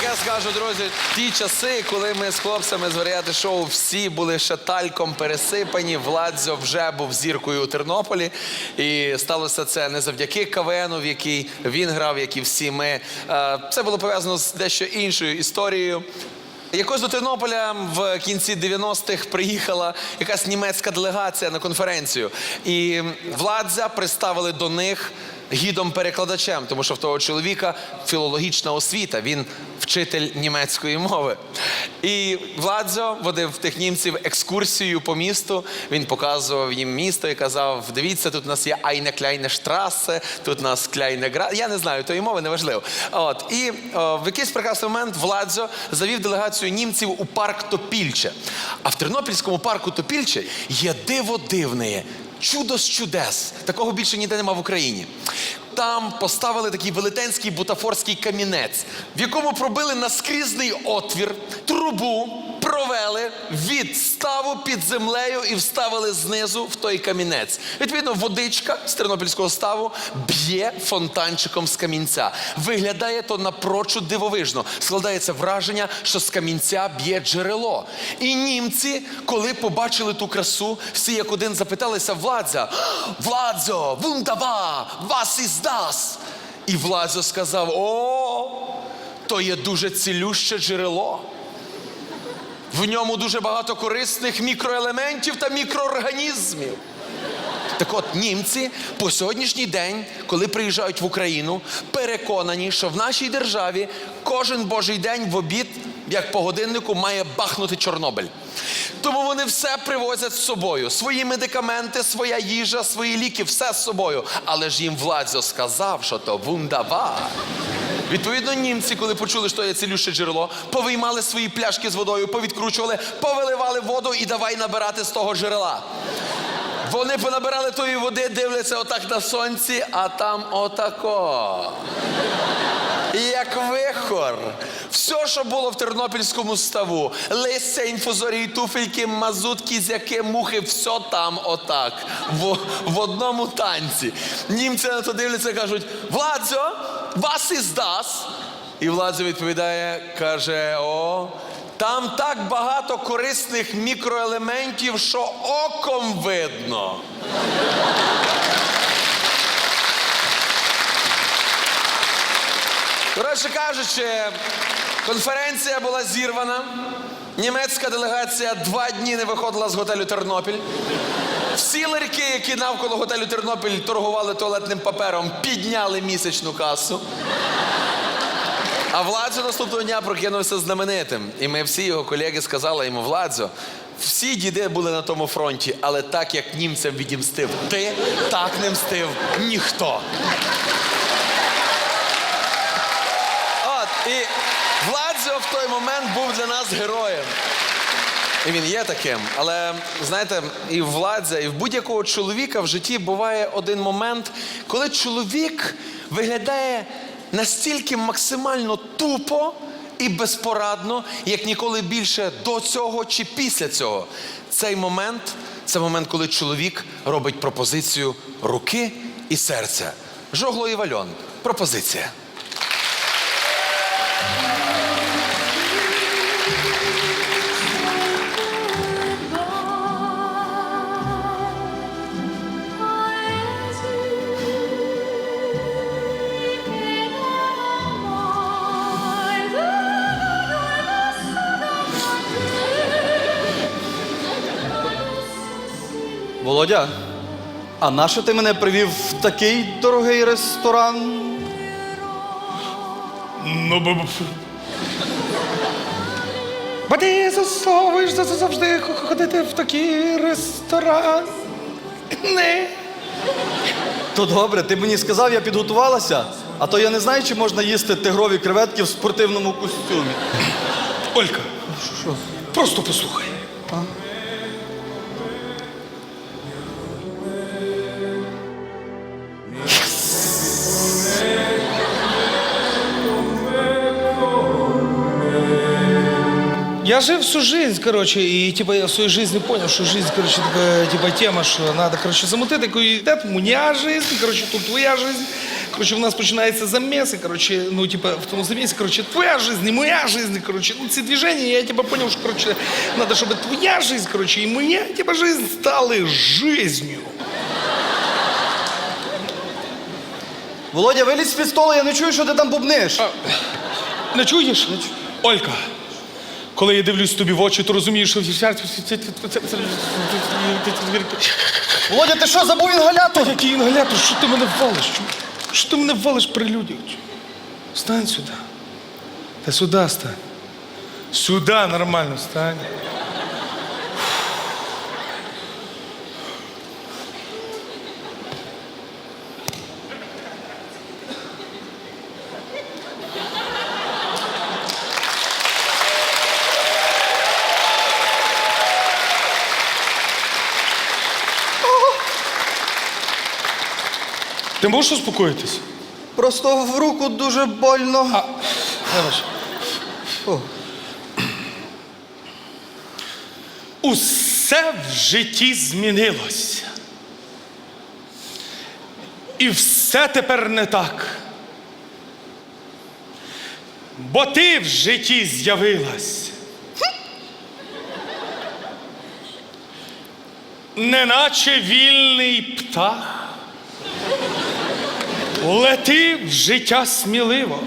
таке скажу, друзі. Ті часи, коли ми з хлопцями з варіати шоу всі були ще тальком пересипані, Владзо вже був зіркою у Тернополі. І сталося це не завдяки КВНу, в який він грав, як і всі ми. Е, Це було пов'язано з дещо іншою історією. Якось до Тернополя в кінці 90-х приїхала якась німецька делегація на конференцію. І Владзя представили до них гідом-перекладачем, тому що в того чоловіка філологічна освіта, він вчитель німецької мови. І Владзо водив тих німців екскурсію по місту. Він показував їм місто і казав: дивіться, тут у нас є Айне Кляйне Штрасе, тут у нас Кляйне Гра. Я не знаю тої мови, неважливо. От і о, в якийсь прекрасний момент Владзо завів делегацію німців у парк Топільче. А в Тернопільському парку Топільче є диво дивне. Чудо з чудес. Такого більше ніде нема в Україні. Там поставили такий велетенський бутафорський камінець, в якому пробили наскрізний отвір, трубу, провели від ставу під землею і вставили знизу в той камінець. Відповідно, водичка з тернопільського ставу б'є фонтанчиком з камінця. Виглядає то напрочуд дивовижно. Складається враження, що з камінця б'є джерело. І німці, коли побачили ту красу, всі як один запиталися Владзя: Владзо, вундаба, вас із дас. І Владзо сказав: О, то є дуже цілюще джерело. В ньому дуже багато корисних мікроелементів та мікроорганізмів. Так от німці по сьогоднішній день, коли приїжджають в Україну, переконані, що в нашій державі кожен божий день в обід, як по годиннику, має бахнути Чорнобиль. Тому вони все привозять з собою: свої медикаменти, своя їжа, свої ліки, все з собою. Але ж їм Владзо сказав, що то вундава. Відповідно, німці, коли почули, що є цілюще джерело, повиймали свої пляшки з водою, повідкручували, повиливали воду і давай набирати з того джерела. Вони понабирали тої води, дивляться отак на сонці, а там отако. І Як вихор. Все, що було в тернопільському ставу, листя, інфузорії, туфельки, мазут, кізяки, мухи, все там отак. В, в одному танці. Німці на то дивляться і кажуть: Владзо, вас із дас. І Владзо відповідає, каже: О, там так багато корисних мікроелементів, що оком видно. Коротше кажучи, конференція була зірвана. Німецька делегація два дні не виходила з готелю Тернопіль. Всі ларьки, які навколо готелю Тернопіль торгували туалетним папером, підняли місячну касу. А Владзо наступного дня прокинувся знаменитим. І ми всі його колеги сказали йому, Владзо, всі діди були на тому фронті, але так як німцям відімстив ти, так не мстив ніхто. От, і Владзо в той момент був для нас героєм. Він є таким. Але знаєте, і в Владзя, і в будь-якого чоловіка в житті буває один момент, коли чоловік виглядає настільки максимально тупо і безпорадно, як ніколи більше до цього чи після цього. Цей момент це момент, коли чоловік робить пропозицію руки і серця. Жогло і вальон. Пропозиція. Володя, а нащо ти мене привів в такий дорогий ресторан? Ну, бо. бо- ти засовуєш за- за- завжди х- ходити в такий ресторан. Не. То добре, ти мені сказав, я підготувалася, а то я не знаю, чи можна їсти тигрові креветки в спортивному костюмі. Олька, просто послухай. Я жил всю жизнь, короче, и типа я в своей жизни понял, что жизнь, короче, такая типа тема, что надо, короче, замутить такой, это моя жизнь, короче, тут твоя жизнь. Коротше, в нас починається заміс, і, коротше, ну, типа, в тому замісі, коротше, твоя жизнь, і моя жизнь, коротше, ну, ці движення, я, типа, поняв, що, коротше, надо, щоб твоя жизнь, коротше, і моя, типа, жизнь стали жизнью. Володя, вилізь з стола, я не чую, що ти там бубниш. Не чуєш? Олька, Коли я дивлюсь тобі в очі, то розумієш, що... Володя, ти що, забув інгалятор? Який інгалятор? Що ти мене валиш? Що, що ти мене валиш при людях? Стань сюди. Та сюди стань. Сюди нормально стань. Ти можеш успокоїтись? Просто в руку дуже больно. А, вибач. О. Усе в житті змінилося. І все тепер не так. Бо ти в житті з'явилась. Неначе вільний птах. Лети в життя сміливо.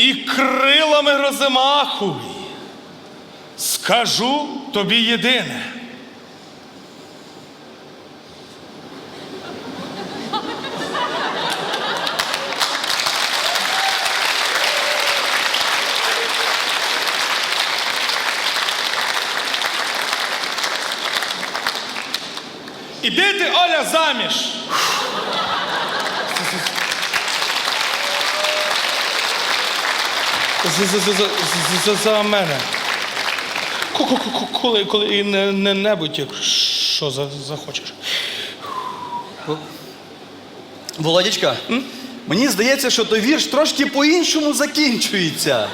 і крилами розмахуй. Скажу тобі єдине. Іди ти, Оля, заміж. За, мене. Коли, коли не, не небудь, якщо за, захочеш. Володячка, мені здається, що той вірш трошки по-іншому закінчується.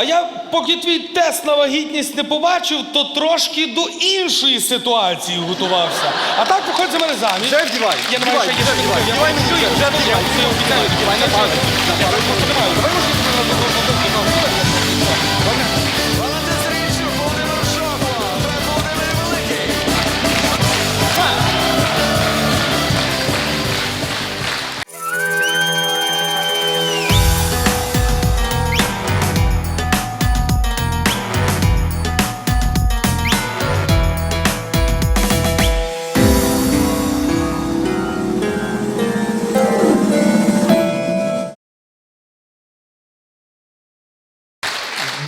А я, поки твій тест на вагітність не побачив, то трошки до іншої ситуації готувався. А так виходь за мене заміж. Вже вдівай, Я не маю ще вже вдівай, вдівай не вже, вже вдівай. Я обіцяю, Вдівай на паузу.